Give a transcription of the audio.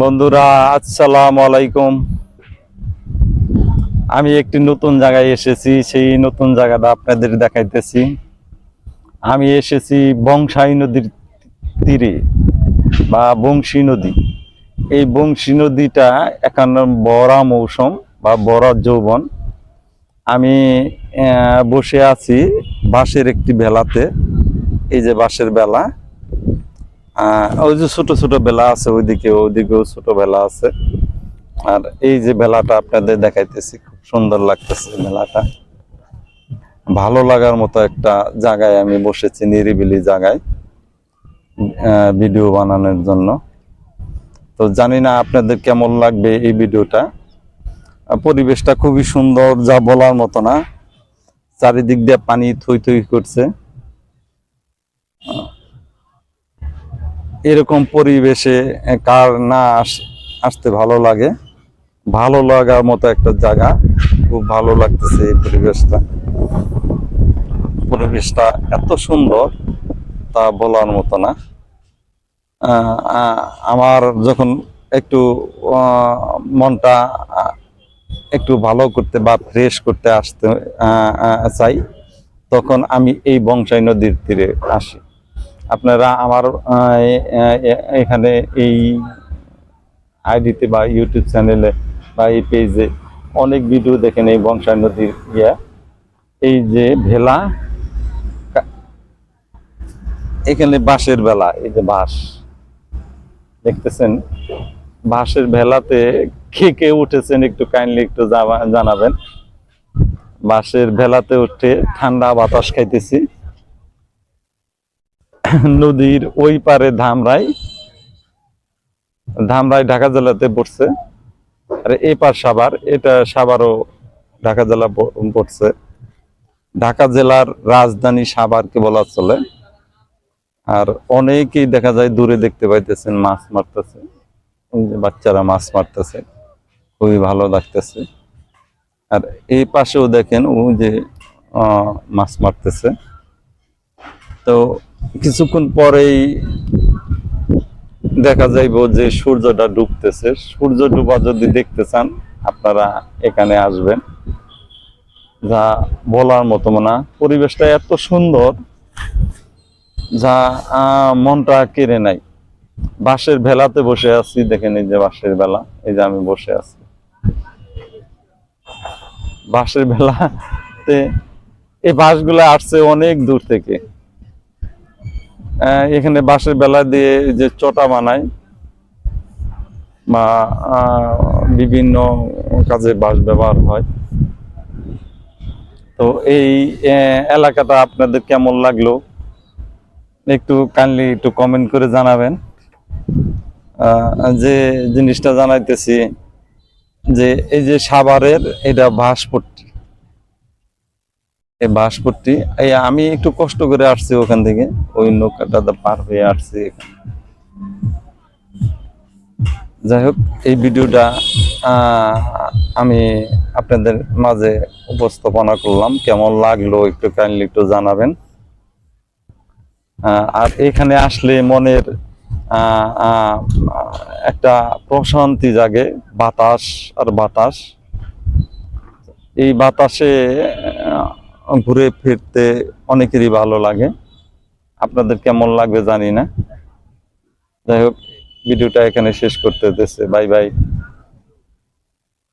বন্ধুরা, আসসালাম আলাইকুম। আমি একটি নতুন জায়গায় এসেছি, সেই নতুন জায়গাটা আপনাদের দেখাইতেছি। আমি এসেছি বংশাই নদীর তীরে বা বংশী নদী। এই বংশী নদীটা এখন বড়া মৌসুম বা বড়া যৌবন। আমি বসে আছি বাঁশের একটি বেলাতে। এই যে বাঁশের বেলা। ওই যে ছোট ছোট বেলা আছে, ওইদিকে ওইদিকেও ছোট বেলা আছে। আর এই যে বেলাটা আপনাদের দেখাইতেছি, খুব সুন্দর লাগতেছে বেলাটা ভালো লাগার মতো একটা জায়গায় আমি বসেছি, নিরিবিলি জায়গায় ভিডিও বানানোর জন্য। তো জানি না আপনাদের কেমন লাগবে এই ভিডিওটা। পরিবেশটা খুবই সুন্দর, যা বলার মতো না। চারিদিক দিয়ে পানি থই থই করছে। এরকম পরিবেশে কার না আস- আসতে ভালো লাগে। ভালো লাগার মতো একটা জায়গা। খুব ভালো লাগতেছে এই পরিবেশটা। পরিবেশটা এত সুন্দর, তা বলার মতো না। আমার যখন একটু মনটা একটু ভালো করতে বা ফ্রেশ করতে আসতে চাই, তখন আমি এই বংশাই নদীর তীরে আসি। আপনারা আমার এখানে এই আইডিতে বা ইউটিউব চ্যানেলে বা এই পেজে অনেক ভিডিও দেখেন এই বংশাই নদীর ইয়া। এই যে ভেলা এখানে বাঁশের বেলা এই যে বাঁশ। দেখতেছেন? বাঁশের ভেলাতে কে কে উঠেছেন একটু কাইন্ডলি একটু জানাবেন। বাঁশের ভেলাতে উঠে ঠান্ডা বাতাস খাইতেছি। নদীর ওই পারে ধামরাই। ধামরাই ঢাকা জেলাতে পড়ছে। আর এই পার সাভার, এটা সাভারও ঢাকা জেলা পড়ছে। ঢাকা জেলার রাজধানী সাভারকে বলা চলে। আর অনেকেই দেখা যায় দূরে দেখতে পাইতেছেন, মাছ মারতেছে। বাচ্চারা মাছ মারতেছে, খুবই ভালো লাগতেছে। আর এই পাশেও দেখেন ও যে মাছ মারতেছে। তো কিছুক্ষণ পরেই দেখা যাইব যে সূর্যটা ডুবতেছে। সূর্য ডুবা যদি দেখতে চান, আপনারা এখানে আসবেন। যা বলার মতো না। পরিবেশটা এত সুন্দর, যা মনটা কেড়ে নাই বাঁশের ভেলাতে বসে আছি, দেখেন এই যে বাঁশের বেলা এই যে আমি বসে আছি। বাঁশের বেলাতে এই বাঁশগুলো আসছে অনেক দূর থেকে। এখানে বাঁশের বেলা দিয়ে যে চটা বানায় বা বিভিন্ন কাজে বাঁশ ব্যবহার হয়। তো এই এলাকাটা আপনাদের কেমন লাগল? একটু কাইন্ডলি একটু কমেন্ট করে জানাবেন। যে জিনিসটা জানাইতেছি যে এই যে সাভারের এটা বাঁশপট্টি এই বাঁশপট্টি, এই আমি একটু কষ্ট করে আসছি ওখান থেকে। ওই নৌকাটা পার হয়ে আসছি। যাই হোক, এই ভিডিওটা আমি আপনাদের মাঝে উপস্থাপনা করলাম। কেমন লাগল একটু কাইন্ডলি একটু জানাবেন। আর এখানে আসলে মনের একটা প্রশান্তি জাগে, বাতাস আর বাতাস। এই বাতাসে ঘুরে ফিরতে অনেকেরই ভালো লাগে। আপনাদের কেমন লাগবে জানি না। যাই হোক, ভিডিওটা এখানে শেষ করতে হতেছে বাই বাই।